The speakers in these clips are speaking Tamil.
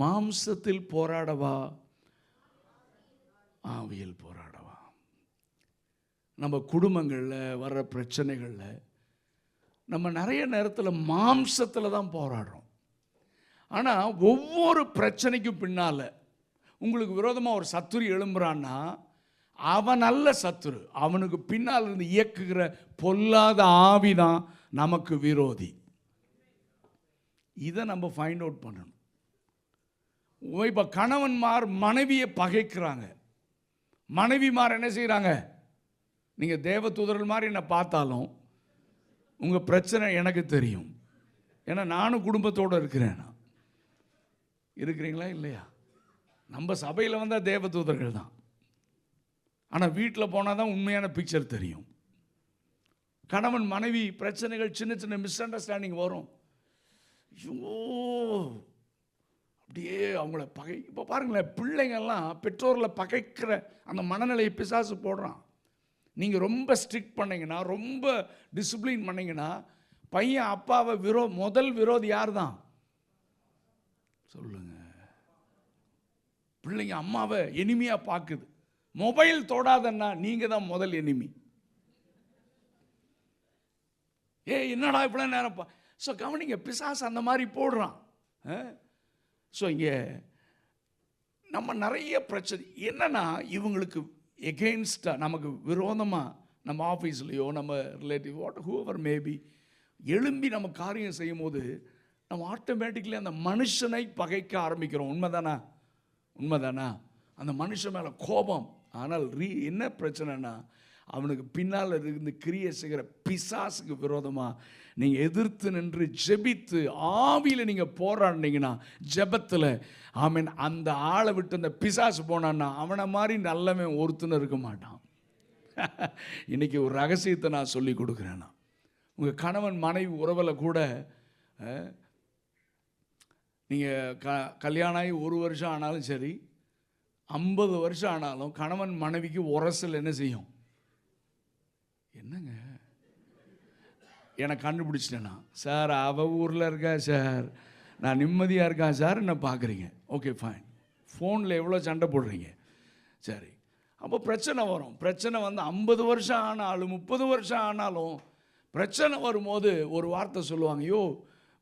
மாம்சத்தில் போராடவா? ஆவியில் போராடவா? நம்ம குடும்பங்களில் வர்ற பிரச்சனைகளில் நம்ம நிறைய நேரத்தில் மாம்சத்தில் தான் போராடுறோம். ஆனால் ஒவ்வொரு பிரச்சனைக்கும் பின்னால் உங்களுக்கு விரோதமாக ஒரு சத்துரு எழும்புறான்னா அவன் நல்ல சத்துரு. அவனுக்கு பின்னால் இருந்து இயக்குகிற பொல்லாத ஆவி தான் நமக்கு விரோதி. இதை நம்ம ஃபைண்ட் அவுட் பண்ணணும். இப்போ கணவன்மார் மனைவியை பகைக்கிறாங்க. மனைவிமார் என்ன செய்கிறாங்க நீங்கள் தேவதூதர்கள் மாதிரி என்னை பார்த்தாலும் உங்கள் பிரச்சனை எனக்கு தெரியும். ஏன்னா நானும் குடும்பத்தோடு இருக்கிறேன் நான். இருக்கிறீங்களா இல்லையா? நம்ம சபையில் வந்தால் தேவதூதர்கள் தான். ஆனால் வீட்டில் போனால் தான் உண்மையான பிக்சர் தெரியும். கணவன் மனைவி பிரச்சனைகள் சின்ன சின்ன மிஸ் அண்டர்ஸ்டாண்டிங் வரும். ஐயோ அப்படியே அவங்கள பகை இப்போ பாருங்களேன் பிள்ளைங்கள்லாம் பெற்றோர்களை பகைக்கிற அந்த மனநிலையை பிசாசு போடுறான். நீங்கள் ரொம்ப ஸ்ட்ரிக்ட் பண்ணிங்கன்னா ரொம்ப டிசிப்ளின் பண்ணிங்கன்னா பையன் அப்பாவை விரோ முதல் விரோதி யார் தான் சொல்லுங்க. பிள்ளைங்க அம்மாவை எனிமையாக பார்க்குது மொபைல் தொடாதன்னா நீங்கள் தான் முதல் எனிமி ஏ என்னடா இவ்வளோ நேரம் ஸோ கவனிங்க பிசாசு அந்த மாதிரி போடுறான். ஸோ இங்கே நம்ம நிறைய பிரச்சனை. என்னென்னா இவங்களுக்கு எகெயின்ஸ்டாக நமக்கு விரோதமாக நம்ம ஆஃபீஸ்லேயோ நம்ம ரிலேட்டிவ் வாட் ஹூவர் மேபி எழும்பி நம்ம காரியம் செய்யும் போது நம்ம ஆட்டோமேட்டிக்லி அந்த மனுஷனை பகைக்க ஆரம்பிக்கிறோம். உண்மைதானா? உண்மைதானா? அந்த மனுஷன் மேலே கோபம். ஆனால் ரீ என்ன பிரச்சனைனா அவனுக்கு பின்னால் இருந்து கிரியை செய்கிற பிசாசுக்கு விரோதமாக நீங்கள் எதிர்த்து நின்று ஜெபித்து ஆவியில் நீங்கள் போராடினீங்கன்னா ஜெபத்தில் ஆமீன் அந்த ஆளை விட்டு அந்த பிசாசு போனான்னா அவனை மாதிரி நல்லவன் ஒருத்தன் இருக்க மாட்டான். இன்றைக்கி ஒரு ரகசியத்தை நான் சொல்லி கொடுக்குறேன்னா உங்கள் கணவன் மனைவி உறவில் கூட நீங்கள் க கல்யாணம் ஆகி ஒரு வருஷம் ஆனாலும் சரி ஐம்பது வருஷம் ஆனாலும் கணவன் மனைவிக்கு உரசல் என்ன செய்யும்? என்னங்க? எனக்கு கண்டுபிடிச்சிட்டேனா? சார் அவ ஊரில் இருக்கா சார். நான் நிம்மதியாக இருக்கேன் சார்? என்ன பார்க்குறீங்க ஓகே ஃபைன் ஃபோனில் எவ்வளோ சண்டை போடுறீங்க? சரி. அப்போ பிரச்சனை வரும். பிரச்சனை வந்து ஐம்பது வருஷம் ஆனாலும் முப்பது வருஷம் ஆனாலும் பிரச்சனை வரும்போது ஒரு வார்த்தை சொல்லுவாங்க ஐயோ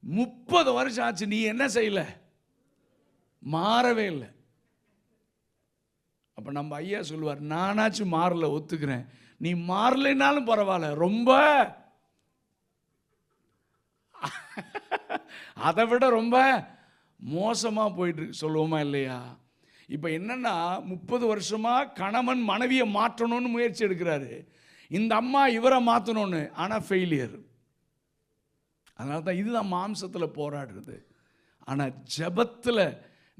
முப்பது வருஷம் ஆச்சு நீ என்ன செய்யல? மாறவே இல்லை. அப்போ நம்ம ஐயா சொல்லுவார் நானாச்சும் மாறல ஒத்துக்கிறேன். நீ மாறலைனாலும் பரவாயில்ல. ரொம்ப. அதை விட ரொம்ப மோசமாக போயிட்டு சொல்லுவோமா இல்லையா? இப்போ என்னென்னா முப்பது வருஷமாக கணவன் மனைவியை மாற்றணும்னு முயற்சி எடுக்கிறாரு. இந்த அம்மா இவரை மாற்றணும்னு ஆனால் ஃபெயிலியர் அதனால தான் இதுதான் மாம்சத்தில் போராடுறது. ஆனால் ஜெபத்தில்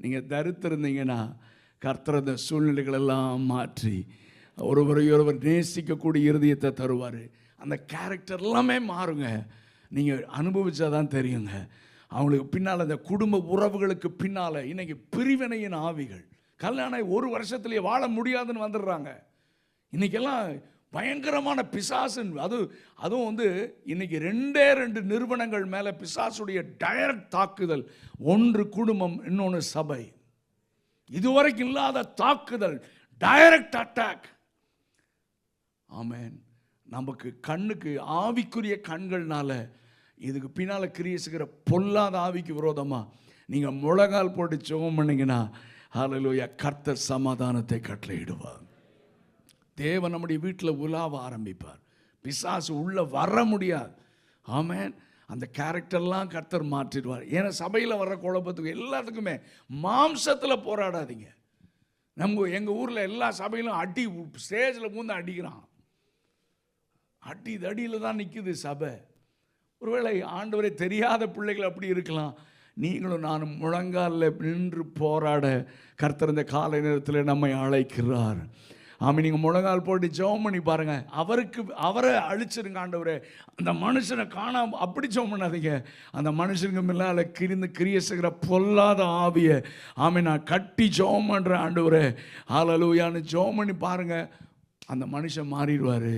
நீங்கள் தரித்திருந்தீங்கன்னா கர்த்தரத சூழ்நிலைகளெல்லாம் மாற்றி ஒருவரை ஒருவர் நேசிக்கக்கூடிய இருதயத்தை தருவார். அந்த கேரக்டர் எல்லாமே மாறுங்க. நீங்கள் அனுபவிச்சா தான் தெரியுங்க. அவங்களுக்கு பின்னால் அந்த குடும்ப உறவுகளுக்கு பின்னால் இன்றைக்கி பிரிவினையின் ஆவிகள். கல்யாணம் ஒரு வருஷத்துலேயே வாழ முடியாதுன்னு வந்துடுறாங்க. இன்னைக்கெல்லாம் பயங்கரமான பிசாசுன் அது அதுவும் வந்து இன்றைக்கி ரெண்டே ரெண்டு நிறுவனங்கள் மேலே பிசாசுடைய டைரக்ட் தாக்குதல். ஒன்று குடும்பம் இன்னொன்று சபை. இதுவரைக்கும் இல்லாத தாக்குதல். டைரக்ட் அட்டாக் ஆமேன். நமக்கு கண்ணுக்கு ஆவிக்குரிய கண்கள்னால இதுக்கு பின்னால் கிரியசுகிற பொல்லாத ஆவிக்கு விரோதமாக நீங்கள் முழங்கால் போட்டு சுகம் பண்ணிங்கன்னா ஹalleluya கர்த்தர் சமாதானத்தை கட்டளையிடுவார். தேவன் நம்முடைய வீட்டில் உலாவ ஆரம்பிப்பார். பிசாசு உள்ளே வர முடியாது. ஆமென். அந்த கேரக்டர்லாம் கர்த்தர் மாற்றிடுவார். ஏன்னா சபையில் வர்ற குழப்பத்துக்கு எல்லாத்துக்குமே மாம்சத்தில் போராடாதீங்க. நம்ம எங்கள் ஊரில் எல்லா சபையிலும் அடி ஸ்டேஜில் பூந்து அடிக்கிறான். அடி தடியில் தான் நிற்குது சபை. ஒருவேளை ஆண்டவரை தெரியாத பிள்ளைகள் அப்படி இருக்கலாம். நீங்களும் நானும் முழங்காலில் நின்று போராட கர்த்தர் இந்த காலை நேரத்தில் நம்மை அழைக்கிறார். ஆமாம் நீங்கள் முழங்கால் போட்டு ஜெபம் பண்ணி பாருங்கள் அவருக்கு அவரை அழிச்சிருங்க ஆண்டவரே. அந்த மனுஷனை காணாம அப்படி ஜெபம் பண்ணாதீங்க. அந்த மனுஷனுக்கு மேலால் கிரிந்து கிரிய செய்கிற பொல்லாத ஆவியை ஆமாம் நான் கட்டி ஜெபம் பண்ணுறேன் ஆண்டவரே. ஆலலூயான்னு ஜெபம் பண்ணி பாருங்கள் அந்த மனுஷன் மாறிடுவார்.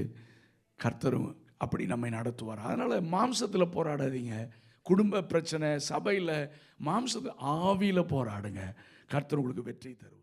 கர்த்தரும் அப்படி நம்மை நடத்துவார். அதனால் மாம்சத்தில் போராடாதீங்க. குடும்ப பிரச்சனை சபையில் மாம்சத்து ஆவியில் போராடுங்க. கர்த்தர் உங்களுக்கு வெற்றி தருவார்.